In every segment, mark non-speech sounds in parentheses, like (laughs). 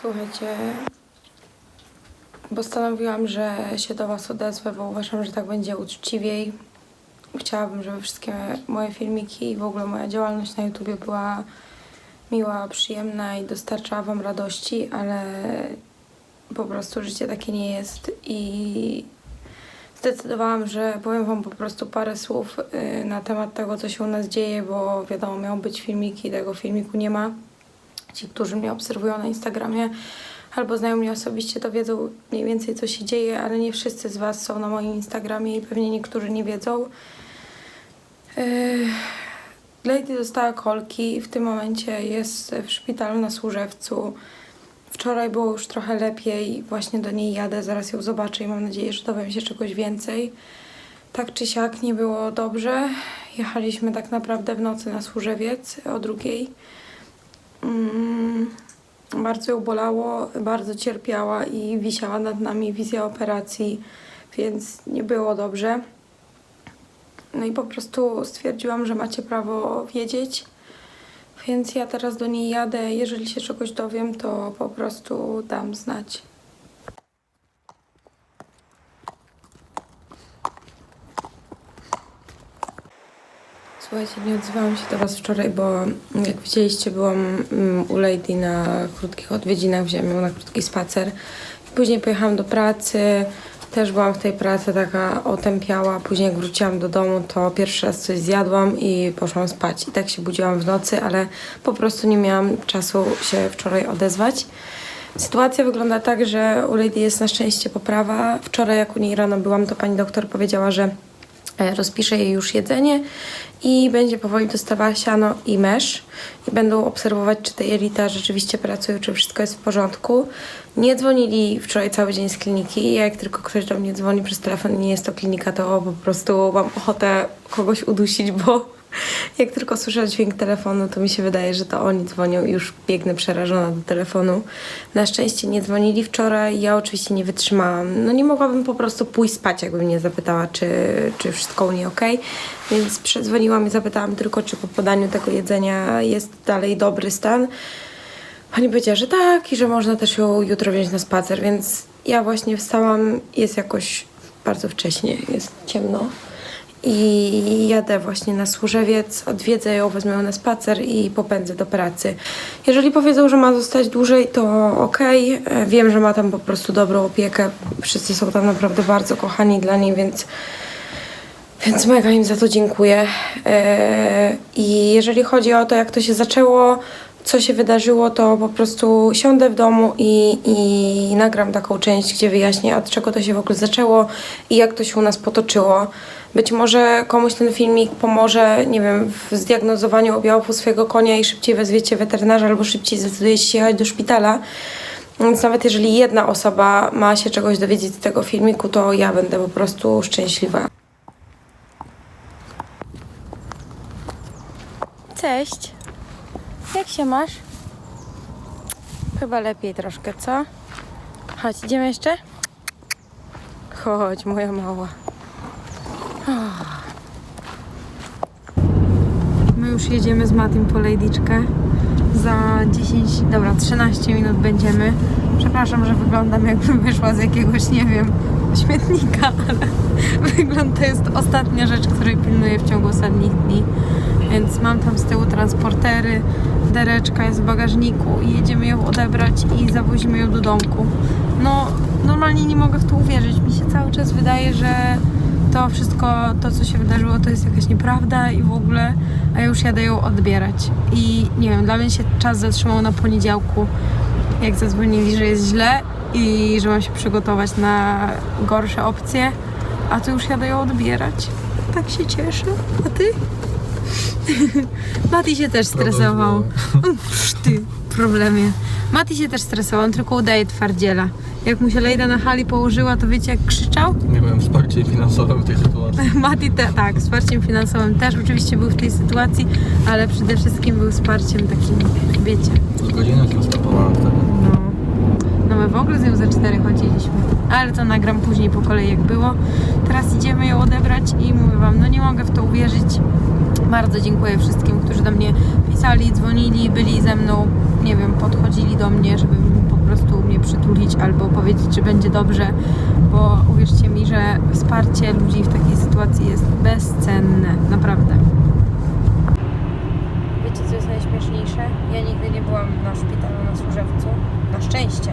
Słuchajcie, postanowiłam, że się do Was odezwę, bo uważam, że tak będzie uczciwiej. Chciałabym, żeby wszystkie moje filmiki i w ogóle moja działalność na YouTubie była miła, przyjemna i dostarczała Wam radości, ale po prostu życie takie nie jest i zdecydowałam, że powiem Wam po prostu parę słów y, na temat tego, co się u nas dzieje, bo wiadomo, miał być filmik i tego filmiku nie ma. Ci, którzy mnie obserwują na Instagramie albo znają mnie osobiście, to wiedzą mniej więcej, co się dzieje, ale nie wszyscy z Was są na moim Instagramie i pewnie niektórzy nie wiedzą. Yy, Lady dostała kolki w tym momencie jest w szpitalu na Służewcu. Wczoraj było już trochę lepiej, właśnie do niej jadę, zaraz ją zobaczę i mam nadzieję, że dowiem się czegoś więcej. Tak czy siak nie było dobrze. Jechaliśmy tak naprawdę w nocy na Służewiec o drugiej. Mm, bardzo ją bolało, bardzo cierpiała i wisiała nad nami wizja operacji, więc nie było dobrze. No i po prostu stwierdziłam, że macie prawo wiedzieć, więc ja teraz do niej jadę. Jeżeli się czegoś dowiem, to po prostu dam znać. Słuchajcie, nie odzywałam się do Was wczoraj, bo jak widzieliście, byłam mm, u Lady na krótkich odwiedzinach, wziąłem ją na krótki spacer. Później pojechałam do pracy, też byłam w tej pracy taka otępiała. Później jak wróciłam do domu, to pierwszy raz coś zjadłam i poszłam spać. I tak się budziłam w nocy, ale po prostu nie miałam czasu się wczoraj odezwać. Sytuacja wygląda tak, że u Lady jest na szczęście poprawa. Wczoraj jak u niej rano byłam, to pani doktor powiedziała, że e, rozpisze jej już jedzenie i będzie powoli dostawała siano i mesz i będą obserwować, czy te jelita rzeczywiście pracują, czy wszystko jest w porządku. Nie dzwonili wczoraj cały dzień z kliniki. Ja jak tylko ktoś do mnie dzwoni przez telefon nie jest to klinika, to po prostu mam ochotę kogoś udusić, bo jak tylko słyszę dźwięk telefonu, to mi się wydaje, że to oni dzwonią i już biegnę przerażona do telefonu. Na szczęście nie dzwonili wczoraj, ja oczywiście nie wytrzymałam. No nie mogłabym po prostu pójść spać, jakby mnie zapytała, czy, czy wszystko u niej ok. Więc przedzwoniłam i zapytałam tylko, czy po podaniu tego jedzenia jest dalej dobry stan. Pani powiedziała, że tak i że można też ją jutro wziąć na spacer, więc ja właśnie wstałam, jest jakoś bardzo wcześnie, jest ciemno i jadę właśnie na Służewiec, odwiedzę ją, wezmę ją na spacer i popędzę do pracy. Jeżeli powiedzą, że ma zostać dłużej, to okej. E, Wiem, że ma tam po prostu dobrą opiekę. Wszyscy są tam naprawdę bardzo kochani dla niej, więc więc mega im za to dziękuję. Eee, I jeżeli chodzi o to, jak to się zaczęło, co się wydarzyło, to po prostu siądę w domu i, i nagram taką część, gdzie wyjaśnię, od czego to się w ogóle zaczęło i jak to się u nas potoczyło. Być może komuś ten filmik pomoże, nie wiem, w zdiagnozowaniu objawów swojego konia i szybciej wezwiecie weterynarza albo szybciej zdecydujecie się jechać do szpitala. Więc nawet jeżeli jedna osoba ma się czegoś dowiedzieć z tego filmiku, to ja będę po prostu szczęśliwa. Cześć. Jak się masz? Chyba lepiej troszkę, co? Chodź, idziemy jeszcze? Chodź, moja mała. My już jedziemy z Matym po Lejdiczkę. Za 10, dobra, 13 minut będziemy. Przepraszam, że wyglądam jakbym wyszła z jakiegoś, nie wiem, śmietnika, (laughs) ale wygląd to jest ostatnia rzecz, której pilnuję w ciągu ostatnich dni. Więc mam tam z tyłu transportery, dereczka jest w bagażniku i jedziemy ją odebrać i zawozimy ją do domku. No, normalnie nie mogę w to uwierzyć. Mi się cały czas wydaje, że to wszystko, to co się wydarzyło, to jest jakaś nieprawda i w ogóle, a już jadę ją odbierać. I nie wiem, dla mnie się czas zatrzymał na poniedziałku, jak zadzwonili, że jest źle i że mam się przygotować na gorsze opcje, a tu już jadę ją odbierać. Tak się cieszę. A ty? (laughs) Mati się też stresował. Uż ty, problemie. Mati się też stresował, on tylko udaje twardziela. Jak mu się Lejda na hali położyła, to wiecie jak krzyczał? Nie byłem wsparcie finansowe w tej sytuacji. (laughs) Mati te, tak, wsparciem finansowym też oczywiście był w tej sytuacji, ale przede wszystkim był wsparciem takim, wiecie, Z godzinę się stopowałem wtedy. no, no my w ogóle z nią ze cztery chodziliśmy. Ale to nagram później po kolei jak było. Teraz idziemy ją odebrać i mówię wam, no nie mogę w to uwierzyć. Bardzo dziękuję wszystkim, którzy do mnie pisali, dzwonili, byli ze mną, nie wiem, podchodzili do mnie, żeby po prostu mnie przytulić albo powiedzieć, że będzie dobrze, bo uwierzcie mi, że wsparcie ludzi w takiej sytuacji jest bezcenne, naprawdę. Wiecie, co jest najśmieszniejsze? Ja nigdy nie byłam na szpitalu na Służewcu, na szczęście,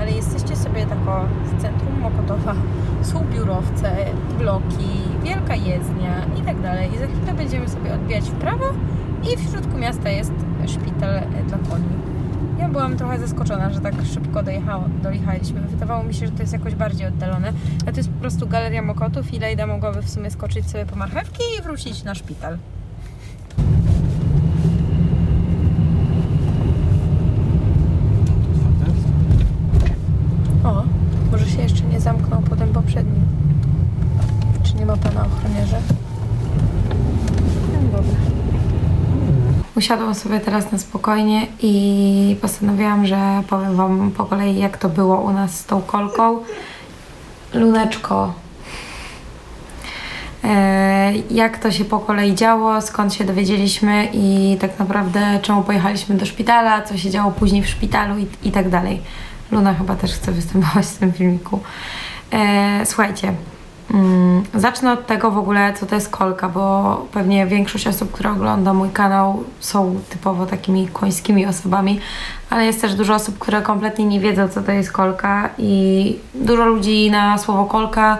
ale jesteście sobie tako w centrum Mokotowa, są biurowce, bloki, wielka jezdnia i tak dalej. I za chwilę będziemy sobie odbijać w prawo i w środku miasta jest szpital dla koni. Ja byłam trochę zaskoczona, że tak szybko dojechało, dojechaliśmy. Wydawało mi się, że to jest jakoś bardziej oddalone, ale to jest po prostu galeria Mokotów i Lejda mogłaby w sumie skoczyć sobie po marchewki i wrócić na szpital. O, może się jeszcze nie zamknął po tym poprzednim. Czy nie ma pana ochroniarza? No dobra. Usiadłam sobie teraz na spokojnie i postanowiłam, że powiem Wam po kolei, jak to było u nas z tą kolką. Luneczko, e, jak to się po kolei działo, skąd się dowiedzieliśmy i tak naprawdę czemu pojechaliśmy do szpitala, co się działo później w szpitalu i, i tak dalej. Luna chyba też chce występować w tym filmiku. E, słuchajcie, zacznę od tego w ogóle, co to jest kolka, bo pewnie większość osób, które ogląda mój kanał, są typowo takimi końskimi osobami, ale jest też dużo osób, które kompletnie nie wiedzą, co to jest kolka i dużo ludzi na słowo kolka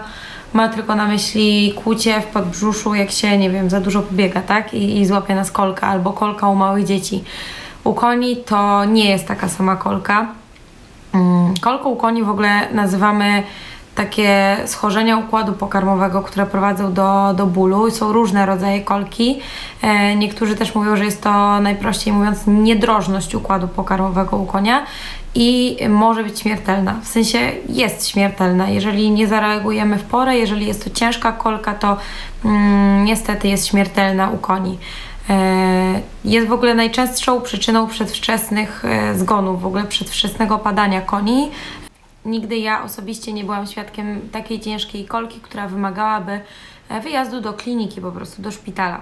ma tylko na myśli kłucie w podbrzuszu, jak się, nie wiem, za dużo pobiega, tak? I, i złapie nas kolka, albo kolka u małych dzieci. U koni to nie jest taka sama kolka. Mm, Kolką u koni w ogóle nazywamy takie schorzenia układu pokarmowego, które prowadzą do, do bólu. Są różne rodzaje kolki. E, niektórzy też mówią, że jest to najprościej mówiąc niedrożność układu pokarmowego u konia i może być śmiertelna. W sensie jest śmiertelna. Jeżeli nie zareagujemy w porę, jeżeli jest to ciężka kolka, to mm, niestety jest śmiertelna u koni. E, Jest w ogóle najczęstszą przyczyną przedwczesnych e, zgonów, w ogóle przedwczesnego padania koni. Nigdy ja osobiście nie byłam świadkiem takiej ciężkiej kolki, która wymagałaby e, wyjazdu do kliniki, po prostu do szpitala.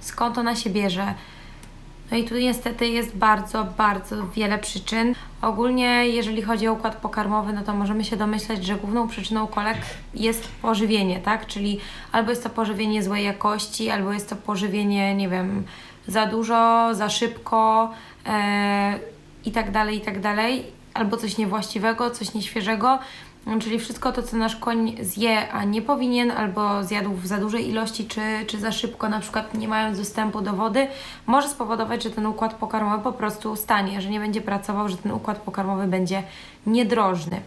Skąd ona się bierze? No i tu niestety jest bardzo, bardzo wiele przyczyn. Ogólnie, jeżeli chodzi o układ pokarmowy, no to możemy się domyśleć, że główną przyczyną kolek jest pożywienie, tak? Czyli albo jest to pożywienie złej jakości, albo jest to pożywienie, nie wiem, za dużo, za szybko e, i tak dalej, i tak dalej. Albo coś niewłaściwego, coś nieświeżego. Czyli wszystko to, co nasz koń zje, a nie powinien, albo zjadł w za dużej ilości, czy, czy za szybko, na przykład nie mając dostępu do wody, może spowodować, że ten układ pokarmowy po prostu stanie, że nie będzie pracował, że ten układ pokarmowy będzie niedrożny.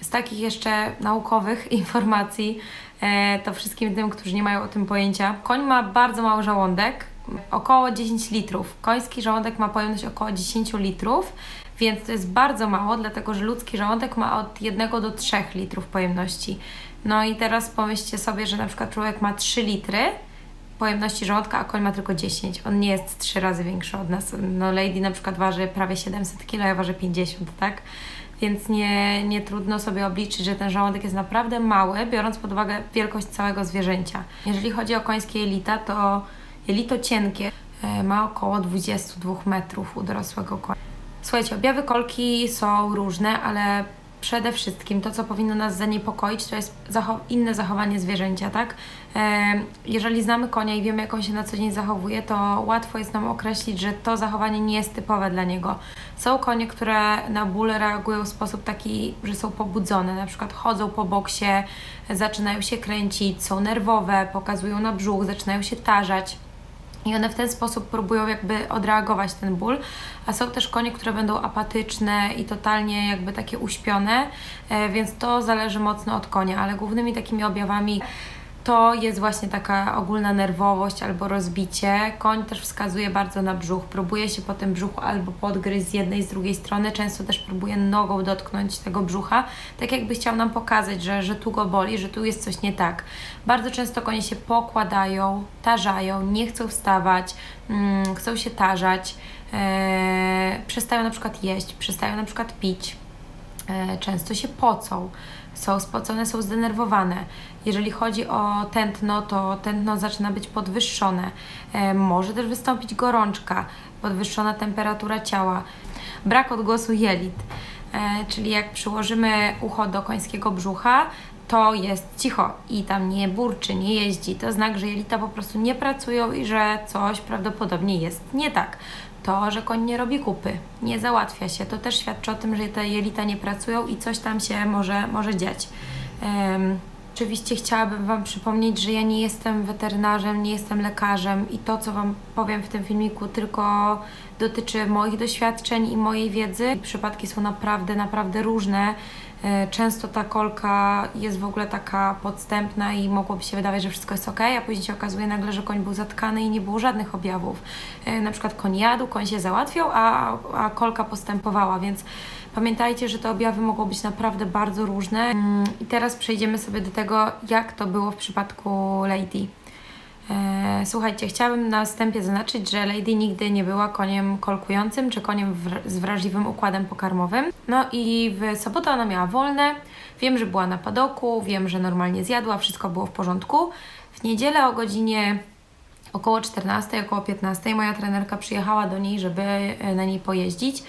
Z takich jeszcze naukowych (laughs) informacji, e, to wszystkim tym, którzy nie mają o tym pojęcia, koń ma bardzo mały żołądek, około 10 litrów. Koński żołądek ma pojemność około 10 litrów, więc to jest bardzo mało, dlatego że ludzki żołądek ma od 1 do 3 litrów pojemności. No i teraz pomyślcie sobie, że na przykład człowiek ma 3 litry pojemności żołądka, a koń ma tylko 10. On nie jest 3 razy większy od nas. No Lady na przykład waży prawie 700 kg, ja ważę 50, tak? Więc nie, nie trudno sobie obliczyć, że ten żołądek jest naprawdę mały, biorąc pod uwagę wielkość całego zwierzęcia. Jeżeli chodzi o końskie jelita, to jelito cienkie e, ma około 22 metrów u dorosłego konia. Słuchajcie, objawy kolki są różne, ale przede wszystkim to, co powinno nas zaniepokoić, to jest inne zachowanie zwierzęcia, tak? E, jeżeli znamy konia i wiemy, jak on się na co dzień zachowuje, to łatwo jest nam określić, że to zachowanie nie jest typowe dla niego. Są konie, które na ból reagują w sposób taki, że są pobudzone, na przykład chodzą po boksie, zaczynają się kręcić, są nerwowe, pokazują na brzuch, zaczynają się tarzać. I one w ten sposób próbują jakby odreagować ten ból, a są też konie, które będą apatyczne i totalnie jakby takie uśpione, e, więc to zależy mocno od konia, ale głównymi takimi objawami to jest właśnie taka ogólna nerwowość albo rozbicie. Koń też wskazuje bardzo na brzuch, próbuje się po tym brzuchu albo podgryźć z jednej, z drugiej strony, często też próbuje nogą dotknąć tego brzucha, tak jakby chciał nam pokazać, że, że tu go boli, że tu jest coś nie tak. Bardzo często konie się pokładają, tarzają, nie chcą wstawać, mm, chcą się tarzać, e, przestają na przykład jeść, przestają na przykład pić. e, często się pocą, są spocone, są zdenerwowane. Jeżeli chodzi o tętno, to tętno zaczyna być podwyższone. E, Może też wystąpić gorączka, podwyższona temperatura ciała, brak odgłosu jelit. E, Czyli jak przyłożymy ucho do końskiego brzucha, to jest cicho i tam nie burczy, nie jeździ. To znak, że jelita po prostu nie pracują i że coś prawdopodobnie jest nie tak. To, że koń nie robi kupy, nie załatwia się, to też świadczy o tym, że te jelita nie pracują i coś tam się może, może dziać. Em, Oczywiście chciałabym Wam przypomnieć, że ja nie jestem weterynarzem, nie jestem lekarzem i to, co Wam powiem w tym filmiku, tylko dotyczy moich doświadczeń i mojej wiedzy. Przypadki są naprawdę, naprawdę różne. E, Często ta kolka jest w ogóle taka podstępna i mogłoby się wydawać, że wszystko jest ok, a później się okazuje nagle, że koń był zatkany i nie było żadnych objawów. E, Na przykład koń jadł, koń się załatwiał, a, a kolka postępowała, więc pamiętajcie, że te objawy mogą być naprawdę bardzo różne. Mm, I teraz przejdziemy sobie do tego, jak to było w przypadku Lady. E, Słuchajcie, chciałabym na wstępie zaznaczyć, że Lady nigdy nie była koniem kolkującym czy koniem z wrażliwym układem pokarmowym. No i w sobotę ona miała wolne. Wiem, że była na padoku, wiem, że normalnie zjadła, wszystko było w porządku. W niedzielę o godzinie około 14, około 15 moja trenerka przyjechała do niej, żeby e, na niej pojeździć.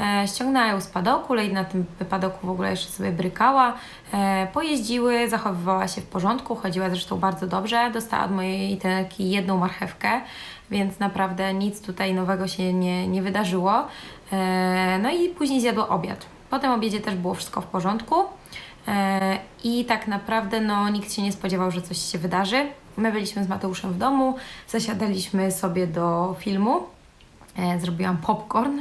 E, ściągnęła ją z padoku, Lady na tym padoku w ogóle jeszcze sobie brykała. E, pojeździły, zachowywała się w porządku, chodziła zresztą bardzo dobrze. Dostała od mojej trenerki jedną marchewkę, więc naprawdę nic tutaj nowego się nie, nie wydarzyło. E, no i później zjadła obiad. Po tym obiedzie też było wszystko w porządku. I tak naprawdę no, nikt się nie spodziewał, że coś się wydarzy. My byliśmy z Mateuszem w domu, zasiadaliśmy sobie do filmu. Zrobiłam popcorn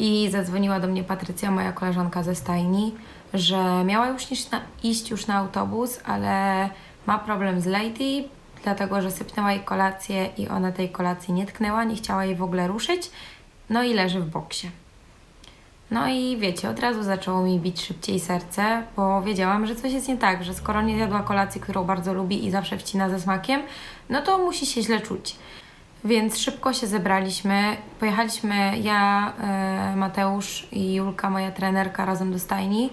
i zadzwoniła do mnie Patrycja, moja koleżanka ze stajni, że miała już iść na, iść już na autobus, ale ma problem z Lady, dlatego że sypnęła jej kolację i ona tej kolacji nie tknęła, nie chciała jej w ogóle ruszyć, no i leży w boksie. No i wiecie, od razu zaczęło mi bić szybciej serce, bo wiedziałam, że coś jest nie tak, że skoro nie zjadła kolacji, którą bardzo lubi i zawsze wcina ze smakiem, no to musi się źle czuć. Więc szybko się zebraliśmy. Pojechaliśmy ja, e, Mateusz i Julka, moja trenerka, razem do stajni.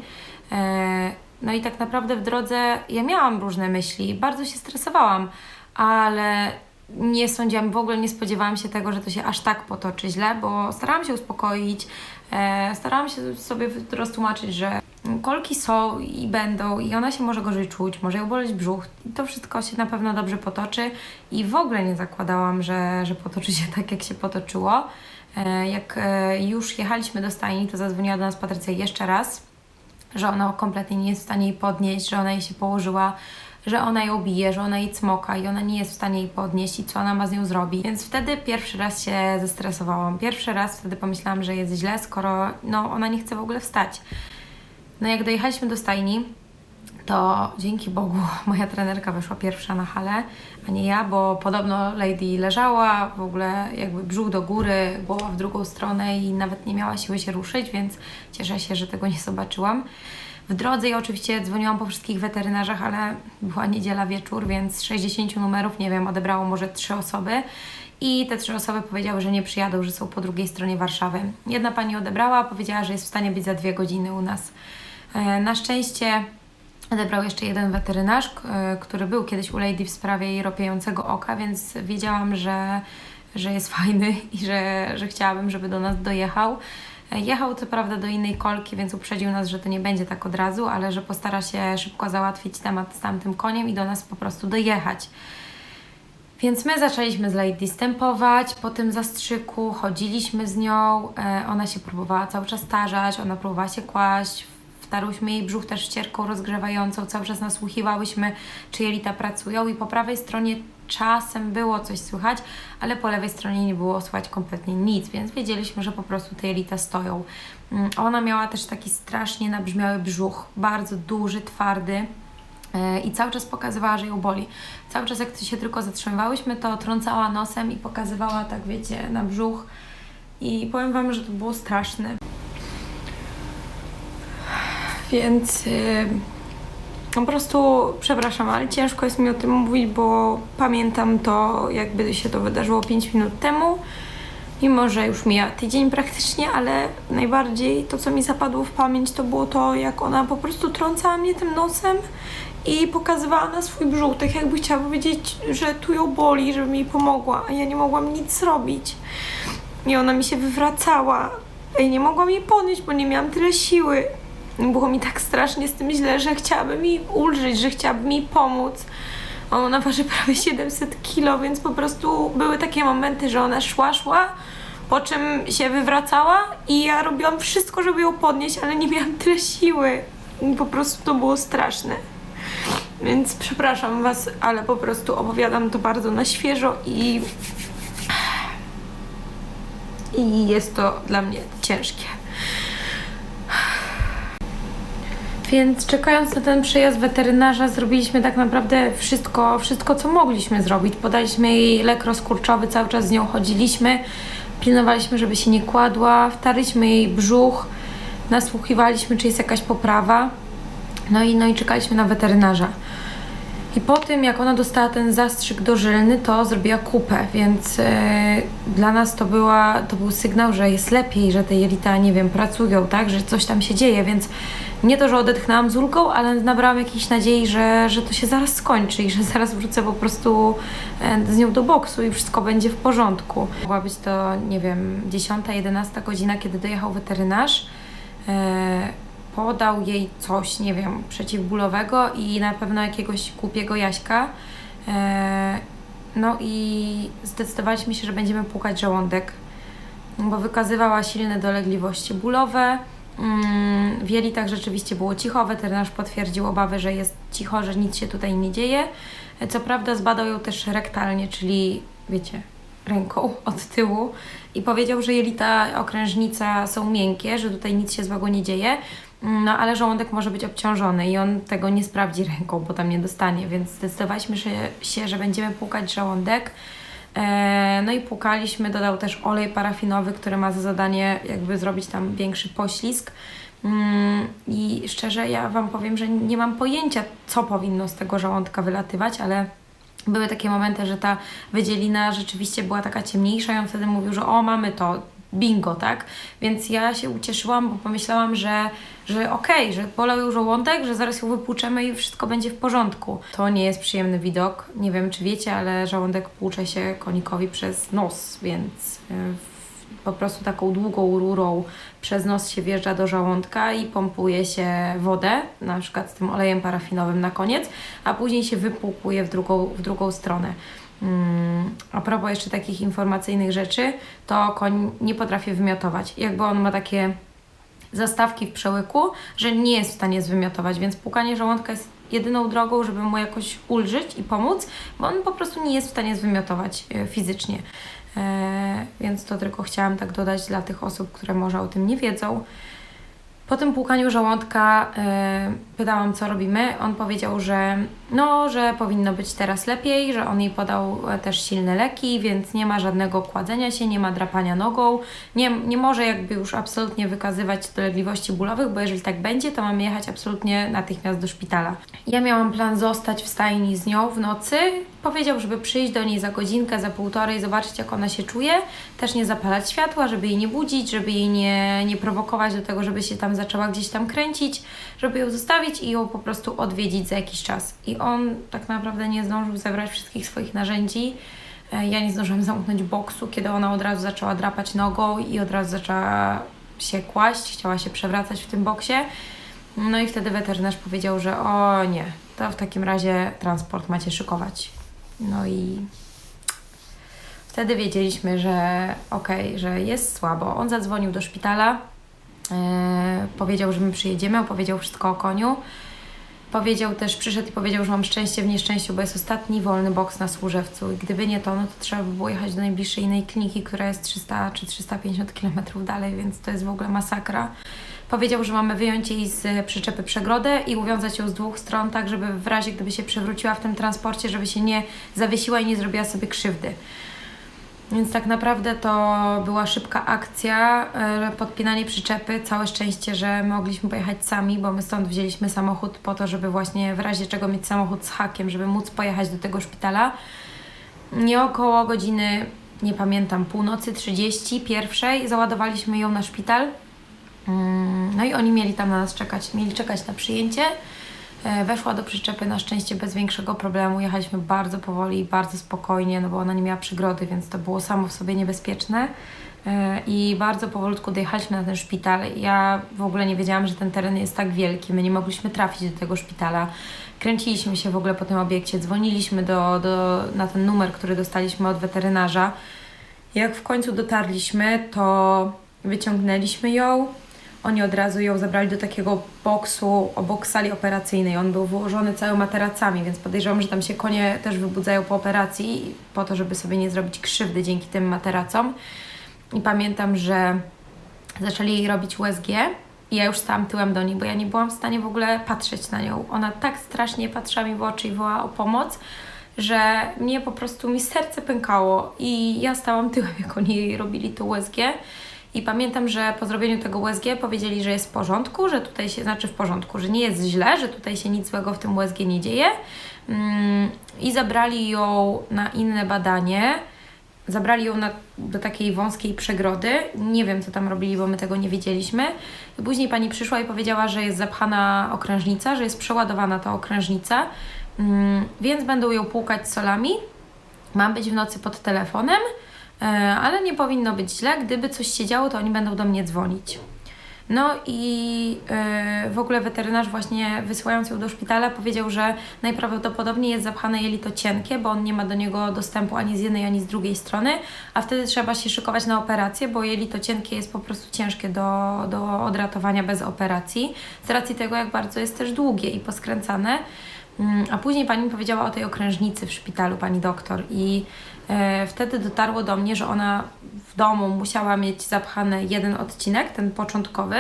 E, no i tak naprawdę w drodze ja miałam różne myśli, bardzo się stresowałam, ale nie sądziłam, w ogóle nie spodziewałam się tego, że to się aż tak potoczy źle, bo starałam się uspokoić, e, starałam się sobie roztłumaczyć, że kolki są i będą i ona się może gorzej czuć, może ją boleć brzuch i to wszystko się na pewno dobrze potoczy i w ogóle nie zakładałam, że, że potoczy się (laughs) tak, jak się potoczyło. E, jak e, już jechaliśmy do stajni, to zadzwoniła do nas Patrycja jeszcze raz, że ona kompletnie nie jest w stanie jej podnieść, że ona jej się położyła, że ona ją bije, że ona jej cmoka i ona nie jest w stanie jej podnieść i co ona ma z nią zrobić. Więc wtedy pierwszy raz się zestresowałam. Pierwszy raz wtedy pomyślałam, że jest źle, skoro no, ona nie chce w ogóle wstać. No jak dojechaliśmy do stajni, to dzięki Bogu (laughs) moja trenerka weszła pierwsza na halę, a nie ja, bo podobno Lady leżała, w ogóle jakby brzuch do góry, głowa w drugą stronę i nawet nie miała siły się ruszyć, więc cieszę się, że tego nie zobaczyłam. W drodze ja oczywiście dzwoniłam po wszystkich weterynarzach, ale była niedziela wieczór, więc z 60 numerów, nie wiem, odebrało może trzy osoby. I te trzy osoby powiedziały, że nie przyjadą, że są po drugiej stronie Warszawy. Jedna pani odebrała, powiedziała, że jest w stanie być za dwie godziny u nas. E, Na szczęście odebrał jeszcze jeden weterynarz, e, który był kiedyś u Lady w sprawie jej ropiejącego oka, więc wiedziałam, że, że jest (laughs) fajny i że, że chciałabym, żeby do nas dojechał. E, Jechał co prawda do innej kolki, więc uprzedził nas, że to nie będzie tak od razu, ale że postara się szybko załatwić temat z tamtym koniem i do nas po prostu dojechać. Więc my zaczęliśmy z Lady stępować po tym zastrzyku, chodziliśmy z nią, ona się próbowała cały czas tarzać, ona próbowała się kłaść, wtarłyśmy jej brzuch też ścierką rozgrzewającą, cały czas nasłuchiwałyśmy, czy jelita pracują i po prawej stronie czasem było coś słychać, ale po lewej stronie nie było słychać kompletnie nic, więc wiedzieliśmy, że po prostu te jelita stoją. Mm, Ona miała też taki strasznie nabrzmiały brzuch, bardzo duży, twardy. E, i cały czas pokazywała, że ją boli. Cały czas jak się tylko zatrzymywałyśmy, to trącała nosem i pokazywała tak, wiecie, na brzuch. I powiem Wam, że to było straszne. Więc y, po prostu przepraszam, ale ciężko jest mi o tym mówić, bo pamiętam to, jakby się to wydarzyło 5 minut temu. Mimo, że już mija tydzień praktycznie, ale najbardziej to, co mi zapadło w pamięć, to było to, jak ona po prostu trącała mnie tym nosem i pokazywała na swój brzuch, tak jakby chciała powiedzieć, że tu ją boli, żeby mi pomogła, a ja nie mogłam nic zrobić. I ona mi się wywracała. I nie mogłam jej podnieść, bo nie miałam tyle siły. Było mi tak strasznie z tym źle, że chciałabym mi ulżyć, że chciałabym mi pomóc. Ona waży prawie 700 kilo, więc po prostu były takie momenty, że ona szła, szła, po czym się wywracała i ja robiłam wszystko, żeby ją podnieść, ale nie miałam tyle siły. Po prostu to było straszne. Więc przepraszam Was, ale po prostu opowiadam to bardzo na świeżo i i jest to dla mnie ciężkie. Więc czekając na ten przyjazd weterynarza, zrobiliśmy tak naprawdę wszystko, wszystko co mogliśmy zrobić. Podaliśmy jej lek rozkurczowy, cały czas z nią chodziliśmy, pilnowaliśmy, żeby się nie kładła, wtarliśmy jej brzuch, nasłuchiwaliśmy, czy jest jakaś poprawa. No i, no i czekaliśmy na weterynarza. I po tym, jak ona dostała ten zastrzyk dożylny, to zrobiła kupę, więc e, dla nas to, była, to był sygnał, że jest lepiej, że te jelita, nie wiem, pracują, tak, że coś tam się dzieje, więc nie to, że odetchnęłam z ulgą, ale nabrałam jakiejś nadziei, że, że to się zaraz skończy i że (laughs) zaraz wrócę po prostu e, z nią do boksu i wszystko będzie w porządku. Mogła być to, nie wiem, 10-11 godzina, kiedy dojechał weterynarz. E, podał jej coś, nie wiem, przeciwbólowego i na pewno jakiegoś głupiego jaśka. E, no i zdecydowaliśmy się, że będziemy płukać żołądek, bo wykazywała silne dolegliwości bólowe. Mm, W jelitach rzeczywiście było cicho, weterynarz potwierdził obawy, że jest cicho, że nic się tutaj nie dzieje. Co prawda zbadał ją też rektalnie, czyli wiecie, ręką od tyłu i powiedział, że jelita okrężnica są miękkie, że tutaj nic się złego nie dzieje, no ale żołądek może być obciążony i on tego nie sprawdzi ręką, bo tam nie dostanie, więc zdecydowaliśmy się, że będziemy płukać żołądek. E, No i płukaliśmy, dodał też olej parafinowy, który ma za zadanie jakby zrobić tam większy poślizg. Mm, I szczerze ja Wam powiem, że nie mam pojęcia, co powinno z tego żołądka wylatywać, ale były takie momenty, że ta wydzielina rzeczywiście była taka ciemniejsza i on wtedy mówił, że o, mamy to, bingo, tak? Więc ja się ucieszyłam, bo pomyślałam, że, że okej, że bolał ją żołądek, że zaraz ją wypłuczemy i wszystko będzie w porządku. To nie jest przyjemny widok. Nie wiem, czy wiecie, ale żołądek płucze się konikowi przez nos, więc w- po prostu taką długą rurą przez nos się wjeżdża do żołądka i pompuje się wodę, na przykład z tym olejem parafinowym na koniec, a później się wypłukuje w drugą, w drugą stronę. Mm, A propos jeszcze takich informacyjnych rzeczy, to koń nie potrafi wymiotować. Jakby on ma takie zastawki w przełyku, że nie jest w stanie zwymiotować, więc płukanie żołądka jest jedyną drogą, żeby mu jakoś ulżyć i pomóc, bo on po prostu nie jest w stanie zwymiotować e, fizycznie. E, więc to tylko chciałam tak dodać dla tych osób, które może o tym nie wiedzą. Po tym płukaniu żołądka e, pytałam, co robimy. On powiedział, że no, że powinno być teraz lepiej, że on jej podał e, też silne leki, więc nie ma żadnego kładzenia się, nie ma drapania nogą, nie, nie może jakby już absolutnie wykazywać dolegliwości bólowych, bo jeżeli tak będzie, to mamy jechać absolutnie natychmiast do szpitala. Ja miałam plan zostać w stajni z nią w nocy. Powiedział, żeby przyjść do niej za godzinkę, za półtorej, zobaczyć jak ona się czuje. Też nie zapalać światła, żeby jej nie budzić, żeby jej nie, nie prowokować do tego, żeby się tam zaczęła gdzieś tam kręcić, żeby ją zostawić i ją po prostu odwiedzić za jakiś czas. I on tak naprawdę nie zdążył zebrać wszystkich swoich narzędzi. E, Ja nie zdążyłam zamknąć boksu, kiedy ona od razu zaczęła drapać nogą i od razu zaczęła się kłaść, chciała się przewracać w tym boksie. No i wtedy weterynarz powiedział, że o nie, to w takim razie transport macie szykować. No i wtedy wiedzieliśmy, że okej, że jest słabo. On zadzwonił do szpitala, powiedział, że my przyjedziemy, opowiedział wszystko o koniu. Powiedział też, przyszedł i powiedział, że mam szczęście w nieszczęściu, bo jest ostatni wolny boks na Służewcu i gdyby nie to, no to trzeba by było jechać do najbliższej innej kliniki, która jest 300 czy 350 km dalej, więc to jest w ogóle masakra. Powiedział, że mamy wyjąć jej z przyczepy przegrodę i uwiązać ją z dwóch stron, tak żeby w razie gdyby się przewróciła w tym transporcie, żeby się nie zawiesiła i nie zrobiła sobie krzywdy. Więc tak naprawdę to była szybka akcja, e, podpinanie przyczepy. Całe szczęście, że mogliśmy pojechać sami, bo my stąd wzięliśmy samochód po to, żeby właśnie w razie czego mieć samochód z hakiem, żeby móc pojechać do tego szpitala. Nie około godziny nie pamiętam, północy 30, pierwszej, załadowaliśmy ją na szpital. Mm, No i oni mieli tam na nas czekać, mieli czekać na przyjęcie. E, Weszła do przyczepy na szczęście bez większego problemu. Jechaliśmy bardzo powoli, bardzo spokojnie, no bo ona nie miała przygrody, więc to było samo w sobie niebezpieczne. E, I bardzo powolutku dojechaliśmy na ten szpital. Ja w ogóle nie wiedziałam, że ten teren jest tak wielki. My nie mogliśmy trafić do tego szpitala. Kręciliśmy się w ogóle po tym obiekcie, dzwoniliśmy do, do, na ten numer, który dostaliśmy od weterynarza. Jak w końcu dotarliśmy, to wyciągnęliśmy ją. Oni od razu ją zabrali do takiego boksu obok sali operacyjnej. On był wyłożony cały materacami, więc podejrzewam, że tam się konie też wybudzają po operacji, po to, żeby sobie nie zrobić krzywdy dzięki tym materacom. I pamiętam, że zaczęli jej robić USG i ja już stałam tyłem do niej, bo ja nie byłam w stanie w ogóle patrzeć na nią. Ona tak strasznie patrzyła mi w oczy i wołała o pomoc, że mnie po prostu mi serce pękało i ja stałam tyłem, jak oni robili to USG. I pamiętam, że po zrobieniu tego USG powiedzieli, że jest w porządku, że tutaj się, znaczy w porządku, że nie jest źle, że tutaj się nic złego w tym USG nie dzieje. Mm, I zabrali ją na inne badanie. Zabrali ją na, do takiej wąskiej przegrody. Nie wiem, co tam robili, bo my tego nie wiedzieliśmy. I później pani przyszła i powiedziała, że jest zapchana okrężnica, że jest przeładowana ta okrężnica, mm, więc będą ją płukać solami. Mam być w nocy pod telefonem, ale nie powinno być źle. Gdyby coś się działo, to oni będą do mnie dzwonić. No i e, w ogóle weterynarz właśnie wysyłając ją do szpitala powiedział, że najprawdopodobniej jest zapchane jelito cienkie, bo on nie ma do niego dostępu ani z jednej, ani z drugiej strony, a wtedy trzeba się szykować na operację, bo jelito cienkie jest po prostu ciężkie do, do odratowania bez operacji, z racji tego, jak bardzo jest też długie i poskręcane. Mm, A później pani powiedziała o tej okrężnicy w szpitalu, pani doktor, i e, wtedy dotarło do mnie, że ona w domu musiała mieć zapchany jeden odcinek, ten początkowy,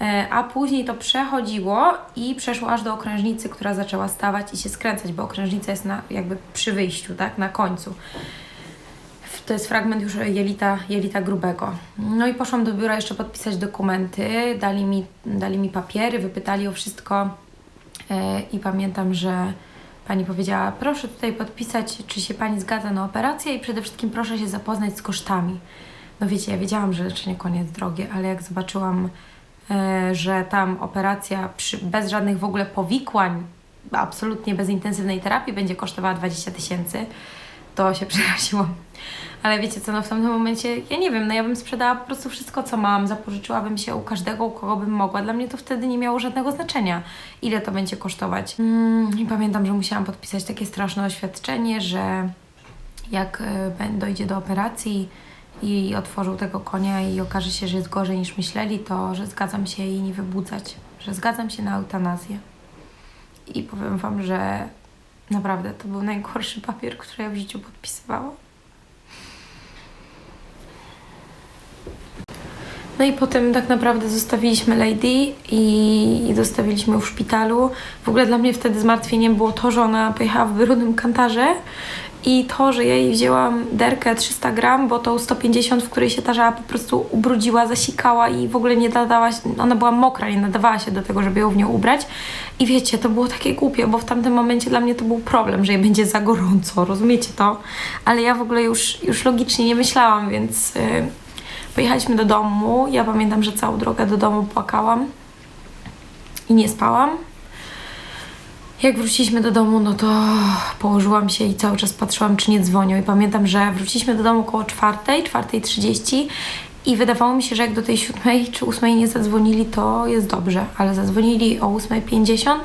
e, a później to przechodziło i przeszło aż do okrężnicy, która zaczęła stawać i się skręcać, bo okrężnica jest na, jakby przy wyjściu, tak, na końcu. To jest fragment już jelita, jelita grubego. No i poszłam do biura jeszcze podpisać dokumenty, dali mi, dali mi papiery, wypytali o wszystko. E, I pamiętam, że pani powiedziała: Proszę tutaj podpisać, czy się pani zgadza na operację, i przede wszystkim proszę się zapoznać z kosztami. No wiecie, ja wiedziałam, że leczenie koniec drogie, ale jak zobaczyłam, e, że tam operacja przy, bez żadnych w ogóle powikłań, absolutnie bez intensywnej terapii, będzie kosztowała 20 tysięcy, to się (laughs) przeraziłam. Ale wiecie co, no w tamtym momencie, ja nie wiem, no ja bym sprzedała po prostu wszystko, co mam, zapożyczyłabym się u każdego, u kogo bym mogła. Dla mnie to wtedy nie miało żadnego znaczenia, ile to będzie kosztować. Mm, I pamiętam, że musiałam podpisać takie straszne oświadczenie, że jak bę- dojdzie do operacji i otworzył tego konia i okaże się, że jest gorzej niż myśleli, to że zgadzam się jej nie wybudzać, że zgadzam się na eutanazję. I powiem Wam, że naprawdę to był najgorszy papier, który ja w życiu podpisywałam. No i potem tak naprawdę zostawiliśmy Lady i, zostawiliśmy ją w szpitalu. W ogóle dla mnie wtedy zmartwieniem było to, że ona pojechała w brudnym kantarze i to, że ja jej wzięłam derkę 300 gram, bo tą 150, w której się tarzała, po prostu ubrudziła, zasikała i w ogóle nie nadawała się, ona była mokra, nie nadawała się do tego, żeby ją w nią ubrać. I wiecie, to było takie głupie, bo w tamtym momencie dla mnie to był problem, że jej będzie za gorąco, rozumiecie to? Ale ja w ogóle już, już logicznie nie myślałam, więc... Yy, Pojechaliśmy do domu. Ja pamiętam, że całą drogę do domu płakałam i nie spałam. Jak wróciliśmy do domu, no to położyłam się i cały czas patrzyłam, czy nie dzwonią. I pamiętam, że wróciliśmy do domu około czwartej, czwartej trzydzieści i wydawało mi się, że jak do tej siódmej czy ósmej nie zadzwonili, to jest dobrze. Ale zadzwonili o 8.50.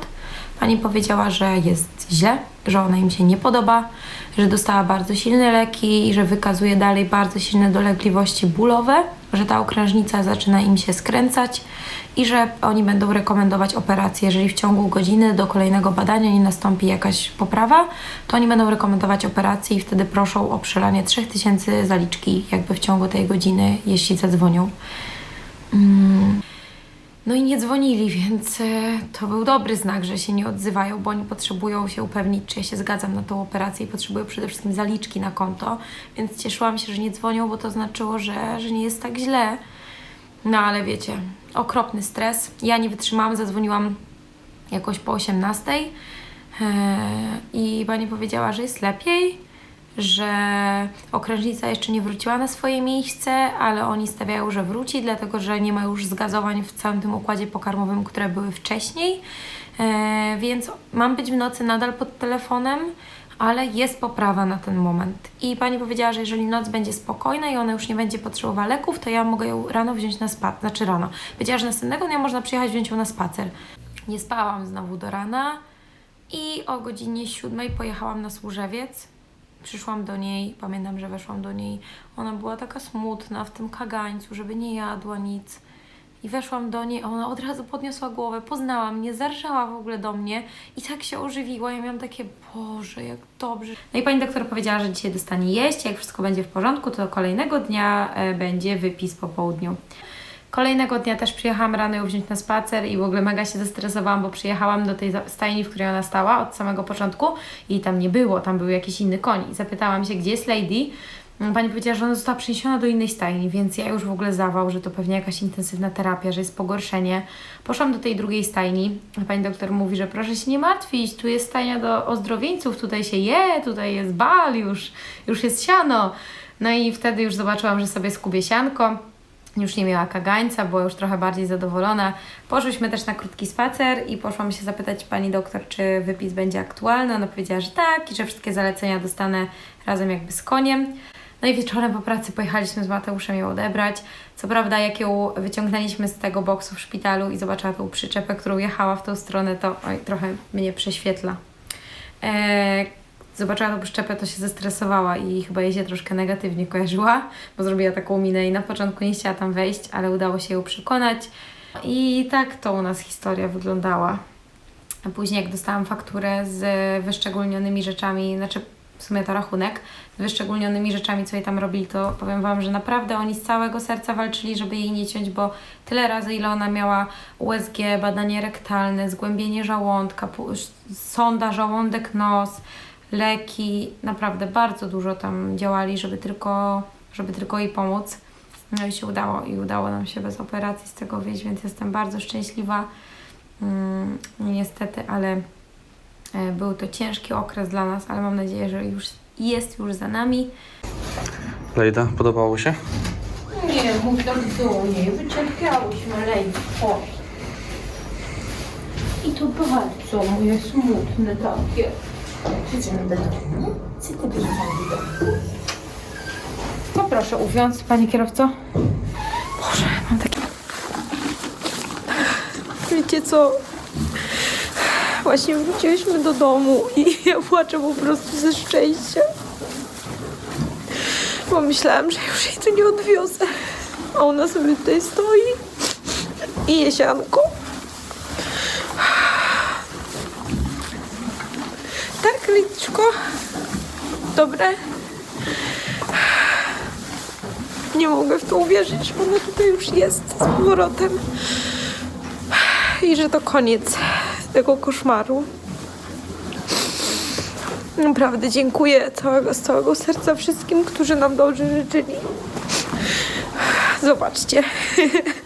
Pani powiedziała, że jest źle, że ona im się nie podoba, że dostała bardzo silne leki i że wykazuje dalej bardzo silne dolegliwości bólowe, że ta okrężnica zaczyna im się skręcać i że oni będą rekomendować operację. Jeżeli w ciągu godziny do kolejnego badania nie nastąpi jakaś poprawa, to oni będą rekomendować operację i wtedy proszą o przelanie 3000 zaliczki jakby w ciągu tej godziny, jeśli zadzwonią. Mm. No i nie dzwonili, więc e, to był dobry znak, że się nie odzywają, bo oni potrzebują się upewnić, czy ja się zgadzam na tą operację i potrzebują przede wszystkim zaliczki na konto, więc cieszyłam się, że nie dzwonią, bo to znaczyło, że, że nie jest tak źle. No ale wiecie, okropny stres. Ja nie wytrzymałam, zadzwoniłam jakoś po 18 e, i pani powiedziała, że jest lepiej, że okrężnica jeszcze nie wróciła na swoje miejsce, ale oni stawiają, że wróci, dlatego że nie ma już zgazowań w całym tym układzie pokarmowym, które były wcześniej. E, więc mam być w nocy nadal pod telefonem, ale jest poprawa na ten moment. I pani powiedziała, że jeżeli noc będzie spokojna i ona już nie będzie potrzebowała leków, to ja mogę ją rano wziąć na spacer. Znaczy rano. Powiedziała, że następnego dnia można przyjechać wziąć ją na spacer. Nie spałam znowu do rana i o godzinie siódmej pojechałam na Służewiec. Przyszłam do niej, pamiętam, że weszłam do niej. Ona była taka smutna w tym kagańcu, żeby nie jadła nic. I weszłam do niej, a ona od razu podniosła głowę, poznała mnie, zarżała w ogóle do mnie i tak się ożywiła. Ja miałam takie, Boże, jak dobrze. No i pani doktor powiedziała, że dzisiaj dostanie jeść, jak wszystko będzie w porządku, to kolejnego dnia e, będzie wypis po południu. Kolejnego dnia też przyjechałam rano ją wziąć na spacer i w ogóle mega się zestresowałam, bo przyjechałam do tej stajni, w której ona stała od samego początku i tam nie było, tam był jakiś inny koń. Zapytałam się, gdzie jest Lady. Mm, Pani powiedziała, że ona została przeniesiona do innej stajni, więc ja już w ogóle zawał, że to pewnie jakaś intensywna terapia, że jest pogorszenie. Poszłam do tej drugiej stajni. a Pani doktor mówi, że proszę się nie martwić, tu jest stajnia do ozdrowieńców, tutaj się je, tutaj jest bal już, już jest siano. No i wtedy już zobaczyłam, że sobie skubię sianko. Już nie miała kagańca, była już trochę bardziej zadowolona. Poszłyśmy też na krótki spacer i poszłam się zapytać pani doktor, czy wypis będzie aktualny. Ona powiedziała, że tak i że wszystkie zalecenia dostanę razem jakby z koniem. No i wieczorem po pracy pojechaliśmy z Mateuszem ją odebrać. Co prawda, jak ją wyciągnęliśmy z tego boksu w szpitalu i zobaczyła tą przyczepę, którą jechała w tą stronę, to oj, trochę mnie prześwietla. Eee, zobaczyła tą przyczepę, to się zestresowała i chyba jej się troszkę negatywnie kojarzyła, bo zrobiła taką minę i na początku nie chciała tam wejść, ale udało się ją przekonać. I tak to u nas historia wyglądała. A później jak dostałam fakturę z wyszczególnionymi rzeczami, znaczy w sumie to rachunek, z wyszczególnionymi rzeczami, co jej tam robili, to powiem Wam, że naprawdę oni z całego serca walczyli, żeby jej nie ciąć, bo tyle razy, ile ona miała USG, badanie rektalne, zgłębienie żołądka, sonda, żołądek, nos, leki, naprawdę bardzo dużo tam działali, żeby tylko, żeby tylko jej pomóc. No i się udało i udało nam się bez operacji z tego wyjść, więc jestem bardzo szczęśliwa. Mm, niestety, ale e, był to ciężki okres dla nas, ale mam nadzieję, że już jest już za nami. Lejda, podobało się? Nie, mów tak do niej, wycierpiałyśmy lejki, chodź. I to bardzo moje smutne takie. Idziemy do domu. Co ty do domu? Poproszę uwiąc, panie kierowco. Boże, mam takie... Wiecie co? Właśnie wróciłyśmy do domu i (laughs) ja płaczę po prostu ze szczęścia. Bo myślałam, że już jej tu nie odwiozę. A ona sobie tutaj stoi i jesianko. Liczko? Dobre? Nie mogę w to uwierzyć, ona tutaj już jest z powrotem. I że to koniec tego koszmaru. Naprawdę dziękuję całego, z całego serca wszystkim, którzy nam dobrze życzyli. Zobaczcie. (laughs)